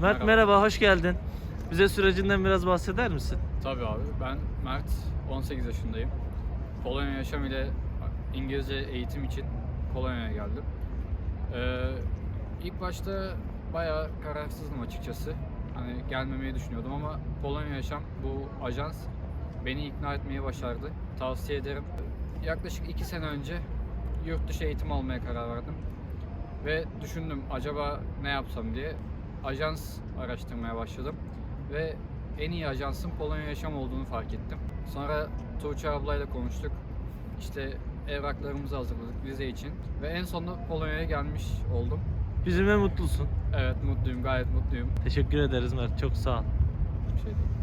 Mert merhaba, hoş geldin. Bize sürecinden biraz bahseder misin? Tabii abi. Ben Mert, 18 yaşındayım. Polonya yaşam ile İngilizce eğitim için Polonya'ya geldim. Ee, ilk başta bayağı kararsızdım açıkçası. Hani gelmemeyi düşünüyordum ama Polonya Yaşam bu ajans beni ikna etmeyi başardı. Tavsiye ederim. Yaklaşık 2 sene önce yurt dışı eğitim almaya karar verdim. Ve düşündüm acaba ne yapsam diye ajans araştırmaya başladım. Ve en iyi ajansın Polonya Yaşam olduğunu fark ettim. Sonra Tuğçe ablayla konuştuk. İşte evraklarımızı hazırladık vize için. Ve en sonunda Polonya'ya gelmiş oldum. Bizimle mutlusun. Evet mutluyum, gayet mutluyum. Teşekkür ederiz Mert, çok sağ ol. Bir şey değil.